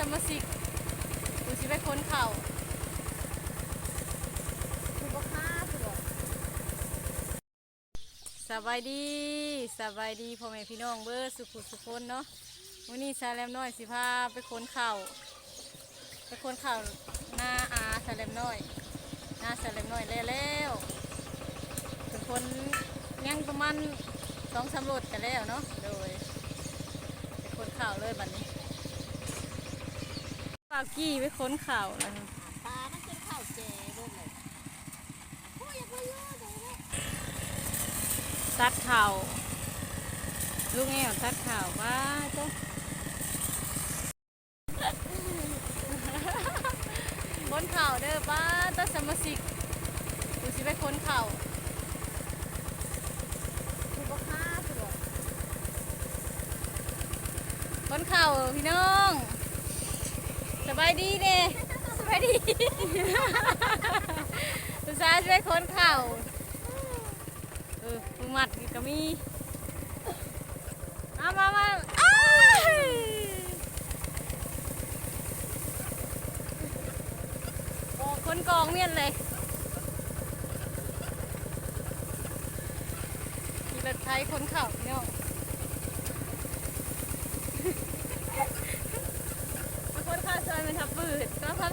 สมาชิกกูสิไปค้นเข่าคือบ่ค้าคือบ่สบายดีสบายดีพ่อแม่พี่น้องเบอร์สุขุสุคนเนาะวันนี้ชาแลมน้อยสิพาไปค้นเข่าไปค้นเข่าหน้าอาชาแลมน้อยหน้าชาแลมน้อยแล้วแล้วเป็นคนยังประมาณสองสามรถกันแล้วเนาะโดยไปค้นเข่าเลยบัดนี้าวกี้ไปค้นข่าวแล้วปลามันเป็นข้าวแจ่เบิ่งเลยโอ้ยอย่าไปเยอะเลยนะตัดข่าวลูกแง่วตัดข่าวว่าจ้าค้นข่าวเด้อป้าตัดสมาชิกกูสิไปค้นข่าคือบ่ค้นข่าวพี่น้อง สบายดีเด้สบายดีสุสาช่วยค้นเข่าเออมือหมัดนี่ก็มีมามามาอ้ายโอ้คนกองเมียนเลยมีรถไทยคนเข่าพี่น้อง มาคนข้าวซอยมันทับปืดก็พา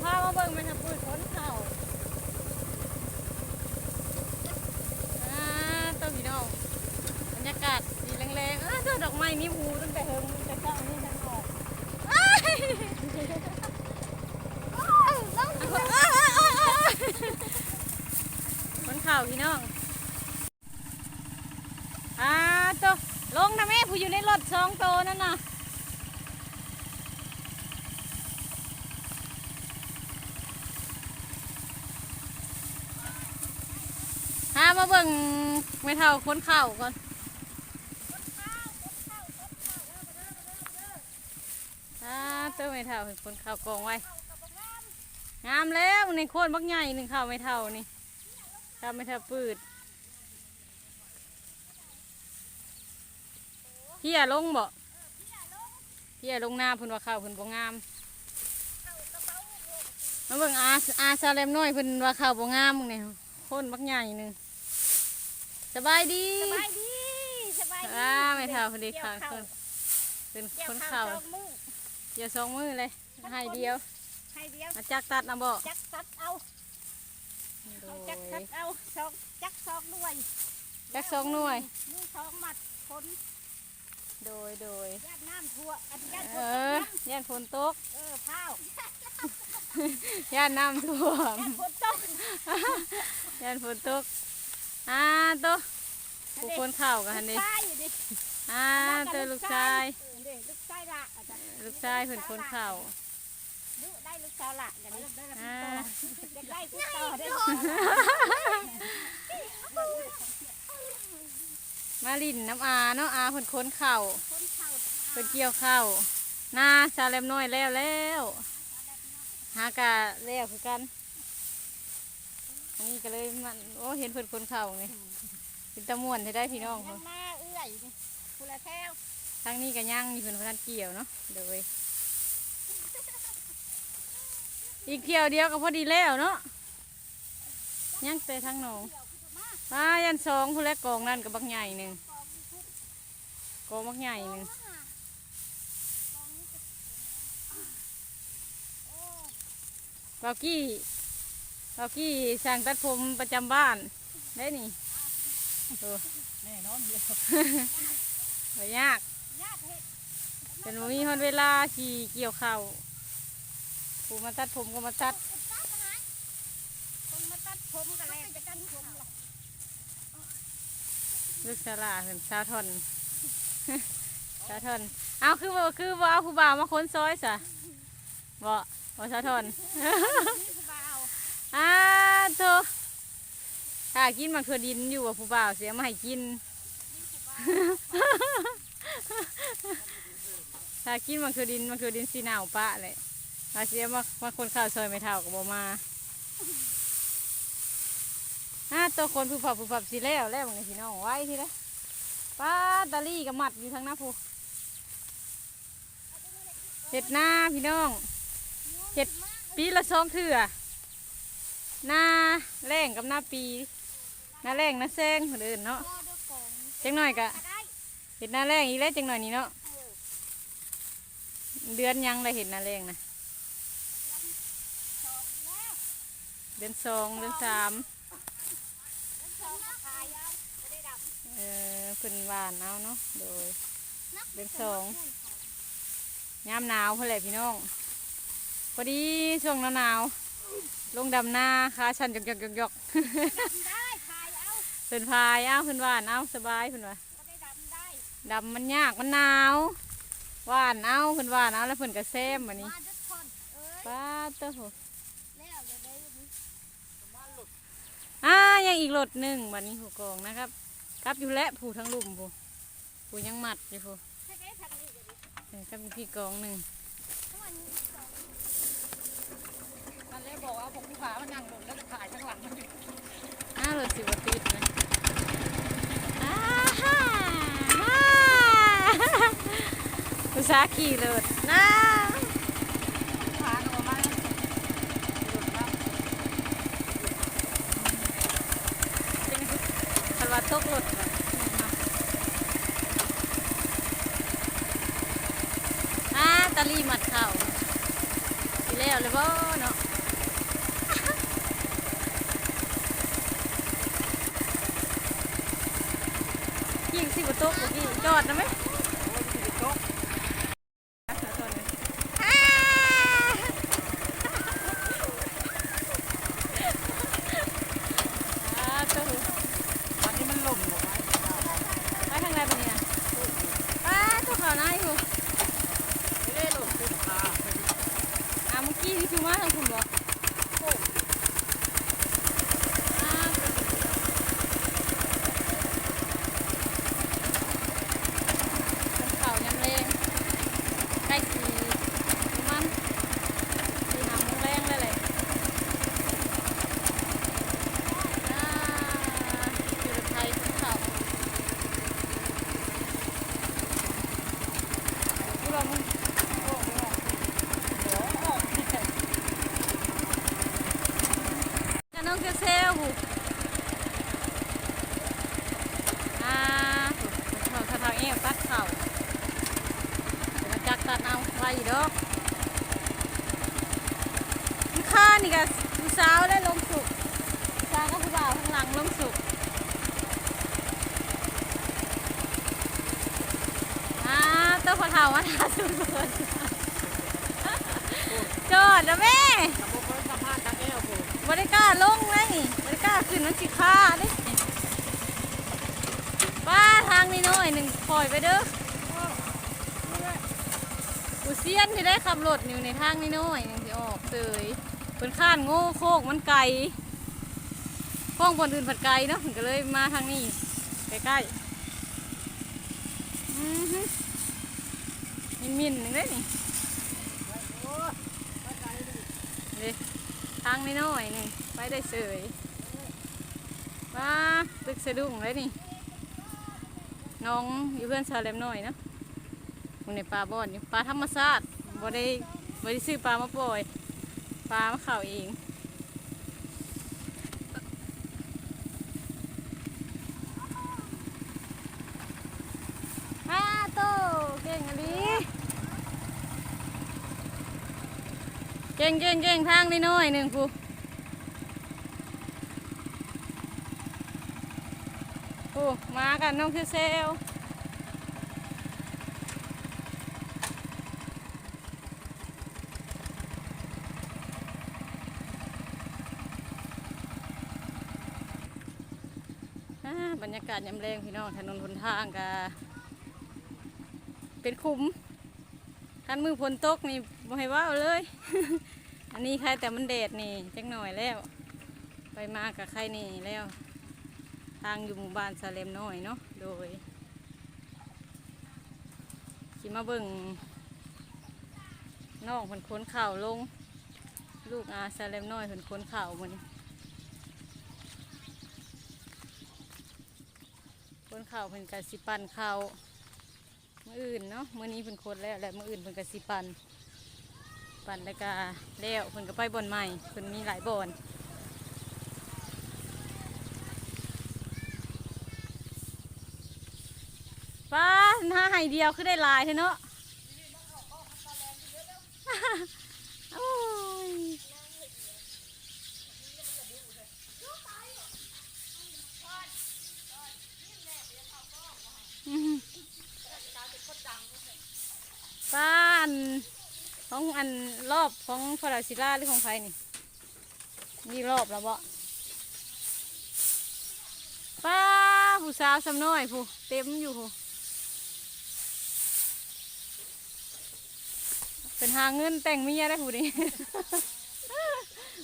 เอาพามาเบิ่งมันทับปืดคนเข่าอ่าตัวพี่น้องบรรยากาศดีแรงๆอ่าตัวดอกไม้นี่หูตั้งแต่เฮิมแต่เก้านี่ทั้งออกอ้ายอ้ายอ้ายอ้ายอ้ายคนเข่าพี่น้องอ่าตัวลงนะแม่ผู้อยู่ในรถสองตัวนั่นน่ะ มาเบิ่งไม่เท่าคนข่าวก่อนอ่าเต้าไม่เท่าเห็นคนข่าวกองไว้ งามแล้วในโคนบักใหญ่หนึ่งข่าวไม่เท่านี่ข้าวไม่เท่าปืดเพี่ยลงบ่เพี่ยลงหน้าพิ่นว่าข้าวพิ่นบ่งามมาเบิ่งอาอาซาเลมน้อยเพิ่นว่าข้าวบ่งามมึงเนี่ยโคนบักใหญ่หนึ่ง สบายดีสบายดีสบายดีอ่าไม่เท่าพอดีค่ะเกี่ยวคนเป็นเกี่ยควนข้าเข่าวสองมือเดี๋ยวสองมือเลยให้เดียวให้เดียวมาจักตัดนะบ่จักตัดเอาโดเอายจักตัดเอาสองจักสองด้วยจักสองหน่วยมือสองมัดคนโดยโดยญาติน้ำทั่วอันญาติคเอนตกอย่านฝนตกน้ำเออข้าวย่านน้ำท่วมญาติคนตกย่านฝนตก อ่าโตะผู้คนเข่าวกันนี่ลูกชายอยู่ดิอ่าเตอลูกชายเออเด้ลูกชายละอาจารย์ลูกชายเพิ่นคนเข่าวดูได้ลูกสาวละอย่างนี้ได้อ่าอยากได้ติดต่อได้มาลินน้ำอาเนาะอาเพิ่นคนเข่าวคนเข้าเพิ่นเกี่ยวข้าวหน้าชาแลมน้อยแล้วแล้วหากะแล้วคือกัน อันนี้ก็เลยมันโอ้เห็นเพิ่นคนเข่าวไงเป็นตะม่วนจะได้พี่น้องยัเขางมาเอื้อยนี่คุณละแถวทางนี้ก็ย่างมีเพิ่นพนันเกี่ยวเนาะเดี๋ยวเว้ยอีกเที่ยวเดียวก็พอดีแล้วเนาะย่างแต่ทางหนองป้ายันสองผู้แรกกองนั่นกับบักใหญ่หนึ่งกองบักใหญ่หนึ่งเบากี้ เบากี้สั่งตัดผมประจำบ้านได้นี่โอ้แน่นอนเดียวไม่ยากญาติเห็ดเป็นบ่มีคนเวลาขี่เกี่ยวข้าวผู้มาตัดผมก็มาตัดคนมาตัดผมกันแรงไปตัดผมละลูกสลาเห็นสาวทอนสาวทอนเอาคือบ่คือบ่เอาผู้บ่าวมาค้นซอยซะบ่บ่สาวทอนนี่คื อบ่าวอ้าโตถ้ากินมักถั่วดินอยู่ว่าผู้บ่าวเสียมาให้กิน ถ้ากินมักถั่วดินมักถั่วดินสีหนาวปะเลยถ้าเสียมามาคนข้าวซอยไม่เท่ากับบมาอ้าตัวคนผู้ผับผู้ผับสีแล้วแล้วมึงพี่น้องไว้ทีละป้าตาลี่กับมัดอยู่ทางหน้าผู้เอเห็ดหน้าพี่น้องเห็ดปีละสองเถื่อ หน้าแรงกับหน้าปีหน้าแรงหน้าแซงคนอื่นเนาะจังหน่อยกะเห็ดหน้าแรงอีแล้วจังหน่อยนี้เนาะเดือนยังเลยเห็ดหน้าแรงนะเดือนสองเดือนสามแล้วสองก็ขายเอาไม่ได้ดับเออเพิ่นหวานเอาเนาะโดยเดือนสองยามหนาวเพื่อแหละพี่น้องพอดีช่วงหนาว ลงดำนาขาชันหยอกหยอกหยอกหยอกดำได้ขายเอาเพิ่นพายเอาเพิ่นหวานเอาสบายเพิ่นว่าก็ได้ดำได้ดำมันยากมันหนาวหวานเอาเพิ่นหวานเอาแล้วเพิ่นก็แซมบัดนี้มาทุกคนเอ้ยป้าเต้าหูแล้วเดี๋ยวได้นี้อ่ายังอีกรถหนึ่งบัดนี้ผู้กองนะครับกลับอยู่และผู้ทั้งลุ่มผู้ผู้ยังหมัดอยู่ผู้ถ้าได้ทางนี้เดี๋ยวนี้เออกลับอยู่พี่กองหนึ่ง ทั้งวันนี้สอง มัน เลยบอกว่าผมผู้ขามันนั่งลงแล้วจะถ่ายข้างหลังมันอยู่อ้ารถสิบติดนะอ้าฮ่าฮ่าอุตสาห์ขี่เลยนะผู้ขาเอามาหลุดแล้วเป็นคันว่าตกรถนะอ่าตาลีหมัดเข่าสิแล้วเลยบ่เนาะยิงสิบ่ตกเมื่อกี้จอดนะไหม โอ้ยมันจะตก อ่าเจ้าหู วันนี้มันหล่มห มดไหมไปทางไหนปะเนี่ยป้าเจ้าเขาหน้าอยู่ไม่ได้หล่มเป็นขาเป็นอ่าเมื่อกี้ที่คือมาทางคุณบอกอ่าเป็นเขายำแรงใกล้สีประมันสีหาโมงแรงเลยแหละอ่าอยู่ในไทยเป็นเขาดูเรามึง โอ้โหโอ้โห กันน้องเซลเซลหูอ่าเขาเขาทางเอวตัดเข่าเดี๋ยวมาจักตัดเอาไว้อีกดอก มันนี่ก็ผู้สาวได้ลงสุกสาวก็ผู้บ่าวข้างหลังลงสุกอ่าตัวพอเท่ามาทาสุดเลยจอดนะแม่แต่ผมเคยสัมภาษณ์ทางแก้วผมบริกล้าลงเลยบริกล้าขึ้นมันสิค่าด้ป้าทางนี้หน่อยหนึ่งปล่อยไปเด้อกูเซียนที่ได้ขับรถอยู่ในทางนี้หน่อยหนึ่งสิออกเสย เป็นข้านโง่โคกมันไกลห้องบนอื่นผัดไกลเนาะถึงก็เลยมาทางนี้ใกล้ๆอือฮึมินมินหนึ่งเลยนี่โอ้ยไปไกลดิเด้ทางนี้น่อยหนึ่งไปได้เสยว้าตึกสะดุ้งเลยนี่ น้องอยู่เพื่อนชาวแหลมน้อยนะมึงในปลาบ่อนอยู่ปลาธรรมชาติบ่ได้บ่ได้ซื้อปลามาปล่อย ปลามาเข่าเองฮาโตเก่งอะลีเก่งเก่งเก่งทางนี่น้อยหนึ่งผู้ผู้มากันน้องคือเซล รรยากาศยามแรงพี่น้องถนนหนทางกะเป็นคุ้มคันมือฝนตกนี่บ่ให้ว่าเลย อันนี้ใครแต่มันแดดนี่จังหน่อยแล้ว ไปมากับใครนี่แล้ว ทางอยู่หมู่บ้านซาเลมน้อยเนาะโดยสิมาเบิ่งน้องเพิ่นค้นข่าวลง ลูกอาซาเลมน้อยเพิ่นค้นข่าวมัน คนข่าวเพิ่นกสิปันข่าวมื่ออื่นเนาะมื่อนี้เพิ่นโคตรแล้วและมื่ออื่นเพิ่นกสิปันปันแล้วก็แล้วเพิ่นก็ไปบ่อนใหม่เพิ่นมีหลายบ่อนป้าหน้าไห้เดียวคือได้ลายเท่เนาะ โอ้ยอืม ป้าอันของอันรอบของพระราชิลาหรือของใครนี่นี่รอบแล้วบ่ป้าผู้สาวสำน้อยผู้เต็มอยู่ผู้เป็นหาเงินแต่งเมียได้ผู้นี้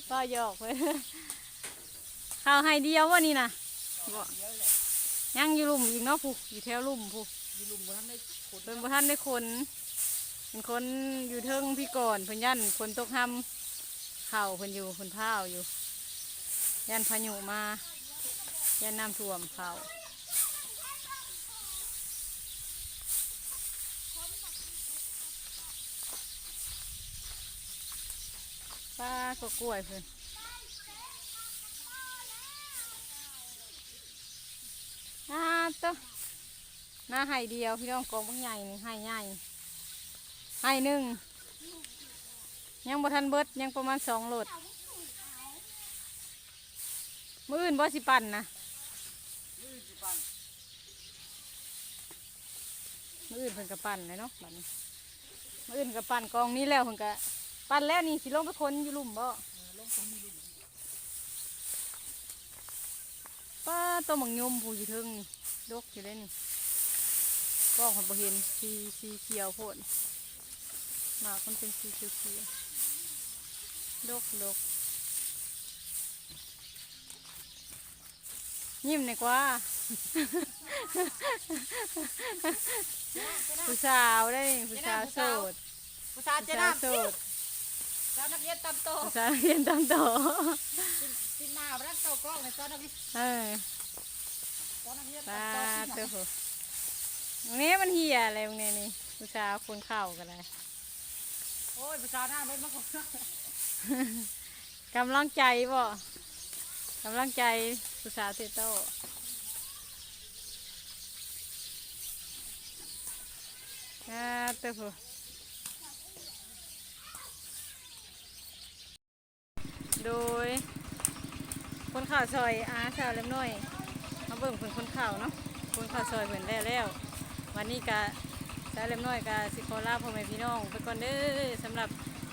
ป้าหยอกเพื่นข้าวให้เดียวว่านี่นะบ่ยังอยู่ลุ่มอีกเนาะผู้อยู่แถวลุ่มผู้อยู่ลุมบ่ทันได้ขนเป็นประท่านได้คน เป็นคนอยู่เทิงพี่ก่อนเพิ่นยันคนตกทำเข่าเพิ่นอยู่เพิ่นพ้าวอยู่ ยันพายุมา ยันน้ำท่วมเข่าป้าก็กล้วยเพิ่นอ่าตัวหน้าไห่เดียวพี่น้องกองบางใหญ่นี่ไห่ใหญ่ ไห่หนึ่งยังบ่ทันเบิดยังประมาณสองโหลดมืออื่นบ่สิปั่นนะมืออื่นเพิ่นก็ปั่นเลยเนาะบัดนี้มืออื่นก็ปั่นกองนี้แล้วเพิ่นก็ปั่นแล้วนี่สิลงไปคนอยู่หลุมบ่ป้าตัวหมังยมผู้อยู่เทึงนี่ดกอยู่เลยนี่กล้องผมบ่เห็นสีสีเขียวโพด หมากมันเป็นสีเขียวเขียวดกดกยิ้มหน่อยกว่า ผู้สาวได้นี่ผู้สาวโสด ผู้สาวผู้เจะสาวน้ำโสดสาวนักเรียนตามโตผู้สาวเรียนตามต่อสินมาบ่ทันเข้ากล้องในสาวนักเรียนเออสาวนักเรียนปตาลามโต เตัวตรงนี้มันเหี่ยอะไรตรงนี้นี่ผู้สาวคนเข้ากันเลย โอ้ยผู้สาหน้าเบิ่งมาก่อนกำลังใจบ่กำลังใจผู้สาเตโต้อ่าเต้าผู้โดย คนข่าวซอยอาสาวเล็มน้อย มาเบิ่งเพิ่นคนข่าวเนาะคนข่าวซอยเพิ่นได้แล้ว วันนี้กะ สาวเล็กน้อยกับสิโคลาพ่อแม่พี่น้อง ไปก่อนเด้อสำหรับ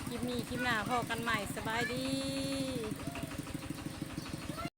คลิปนี้คลิปหน้าพอกันใหม่สบายดี